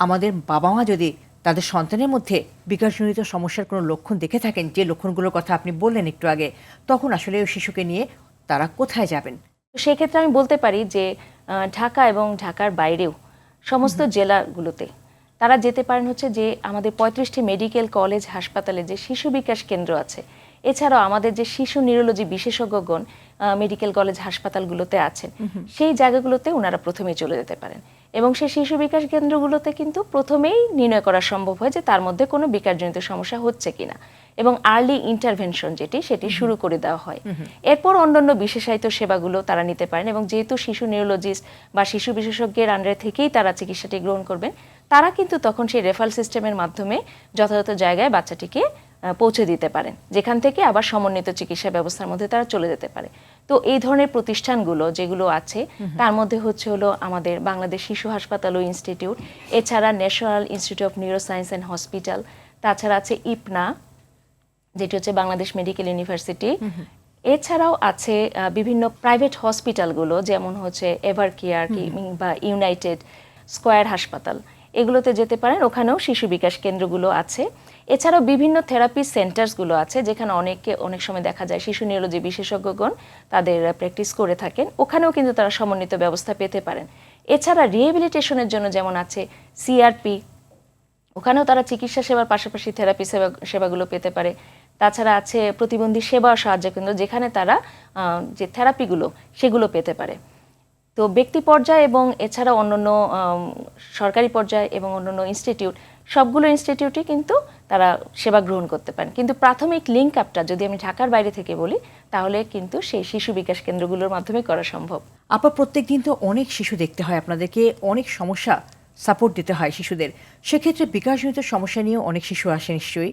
আমাদের বাবা মা যদি তাদের সন্তানের মধ্যে বিকাশজনিত সমস্যার কোনো লক্ষণ দেখে থাকেন যে লক্ষণগুলোর কথা আপনি বললেন একটু আগে তখন আসলে ওই শিশুকে নিয়ে তারা কোথায় যাবেন? তো সেক্ষেত্রে আমি বলতে পারি যে ঢাকা এবং ঢাকার বাইরেও সমস্ত জেলাগুলোতে তারা যেতে পারেন হচ্ছে যে আমাদের পঁয়ত্রিশটি মেডিকেল কলেজ হাসপাতালে যে শিশু বিকাশ কেন্দ্র আছে এছাড়াও আমাদের যে শিশু নিউরোলজি বিশেষজ্ঞগণ মেডিকেল কলেজ হাসপাতালগুলোতে আছেন সেই জায়গাগুলোতে ওনারা প্রথমেই চলে যেতে পারেন। এবং সেই শিশু বিকাশ কেন্দ্রগুলোতে কিন্তু প্রথমেই নির্ণয় করা সম্ভব হয় যে তার মধ্যে কোনো বিকাশজনিত সমস্যা হচ্ছে কিনা। এবং আর্লি ইন্টারভেনশন যেটি সেটি শুরু করে দেওয়া হয়। এরপর অন্যান্য বিশেষায়িত সেবাগুলো তারা নিতে পারেন এবং যেহেতু শিশু নিউরোলজিস্ট বা শিশু বিশেষজ্ঞের আন্ডারে থেকেই তারা চিকিৎসাটি গ্রহণ করবেন তারা কিন্তু তখন সেই রেফারেল সিস্টেমের মাধ্যমে যথাযথ জায়গায় বাচ্চাটিকে পৌঁছে দিতে পারেন। যেখান থেকে আবার সমন্বিত চিকিৎসা ব্যবস্থার মধ্যে তারা চলে যেতে পারে। তো এই ধরনের প্রতিষ্ঠানগুলো যেগুলো আছে তার মধ্যে হচ্ছে হলো আমাদের বাংলাদেশ শিশু হাসপাতাল ও ইনস্টিটিউট এছাড়া national institute of neuroscience and hospital তাছাড়া আছে ইপনা যেটি হচ্ছে বাংলাদেশ মেডিকেল ইউনিভার্সিটি। এছাড়াও আছে বিভিন্ন প্রাইভেট হসপিটালগুলো যেমন হচ্ছে এভার কেয়ার বা ইউনাইটেড স্কোয়ার হাসপাতাল। এগুলোতে যেতে পারেন। ওখানেও শিশু বিকাশ কেন্দ্রগুলো আছে। এছাড়াও বিভিন্ন থেরাপি সেন্টার্সগুলো আছে, যেখানে অনেকে অনেক সময় দেখা যায় শিশু নিউরোলজি বিশেষজ্ঞগণ তাদের প্র্যাকটিস করে থাকেন। ওখানেও কিন্তু তারা সমন্বিত ব্যবস্থা পেতে পারেন। এছাড়া রিহেবিলিটেশনের জন্য যেমন আছে সিআরপি, ওখানেও তারা চিকিৎসা সেবার পাশাপাশি থেরাপি সেবা, সেবাগুলো পেতে পারে। তাছাড়া আছে প্রতিবন্ধী সেবা সাহায্য কেন্দ্র যেখানে তারা যে থেরাপিগুলো, সেগুলো পেতে পারে। তো ব্যক্তি পর্যায়ে এবং এছাড়া অন্যান্য সরকারি পর্যায়ে এবং অন্যান্য ইনস্টিটিউট সবগুলো ইনস্টিটিউটই কিন্তু তারা সেবা গ্রহণ করতে পারেন। কিন্তু প্রাথমিক লিঙ্ক আপটা যদি আমি ঢাকার বাইরে থেকে বলি, তাহলে কিন্তু সেই শিশু বিকাশ কেন্দ্রগুলোর মাধ্যমে করা সম্ভব। আপনার প্রত্যেক দিন তো অনেক শিশু দেখতে হয়, আপনাদেরকে অনেক সমস্যা সাপোর্ট দিতে হয় শিশুদের। সেক্ষেত্রে বিকাশজনিত সমস্যা নিয়েও অনেক শিশু আসে নিশ্চয়ই।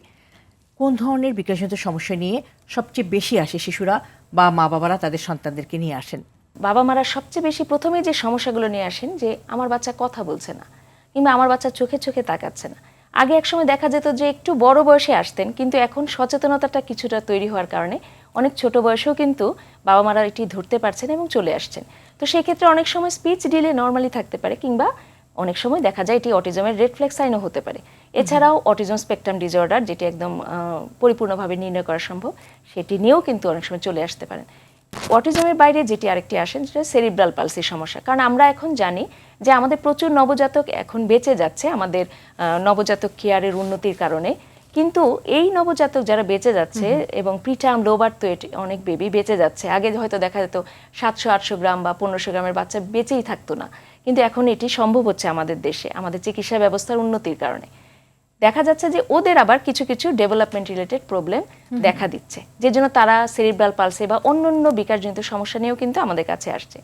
কোন ধরনের বিকাশজনিত সমস্যা নিয়ে সবচেয়ে বেশি আসে শিশুরা বা মা বাবারা তাদের সন্তানদেরকে নিয়ে আসেন? বাবা মারা সবচেয়ে বেশি প্রথমে যে সমস্যাগুলো নিয়ে আসেন যে আমার বাচ্চা কথা বলছে না, কিংবা আমার বাচ্চা চোখে চোখে তাকাচ্ছে না। আগে একসময় দেখা যেত যে একটু বড় বয়সে আসতেন, কিন্তু এখন সচেতনতাটা কিছুটা তৈরি হওয়ার কারণে অনেক ছোট বয়সেও কিন্তু বাবা মারা এটি ধরতে পারছেন এবং চলে আসছেন। তো সেই ক্ষেত্রে অনেক সময় স্পিচ ডিলে নর্মালি থাকতে পারে, কিংবা অনেক সময় দেখা যায় এটি অটিজমের রেড ফ্ল্যাগ সাইনও হতে পারে। এছাড়াও অটিজম স্পেকট্রাম ডিজর্ডার যেটি একদম পরিপূর্ণভাবে নির্ণয় করা সম্ভব, সেটি নিয়েও কিন্তু অনেক সময় চলে আসতে পারেন। অটিজমের বাইরে যেটি আরেকটি আসেন সেটা সেরিব্রাল পালসির সমস্যা। কারণ আমরা এখন জানি যে আমাদের প্রচুর নবজাতক এখন বেঁচে যাচ্ছে আমাদের নবজাতক কেয়ারের উন্নতির কারণে। কিন্তু এই নবজাতক যারা বেঁচে যাচ্ছে এবং প্রিটার্ম লোবার তো এটি অনেক বেবি বেঁচে যাচ্ছে। আগে হয়তো দেখা যেত সাতশো আটশো গ্রাম বা পনেরোশো গ্রামের বাচ্চা বেঁচেই থাকতো না। কিন্তু এখন এটি সম্ভব হচ্ছে আমাদের দেশে আমাদের চিকিৎসা ব্যবস্থার উন্নতির কারণে। দেখা যাচ্ছে যে ওদের আবার কিছু কিছু ডেভেলপমেন্ট রিলেটেড প্রবলেম দেখা দিচ্ছে। যে জন্য তারা সেরিব্রাল পালসে বা অন্য অন্য বিকাশজনিত সমস্যা নিয়েও কিন্তু আমাদের কাছে আসছে।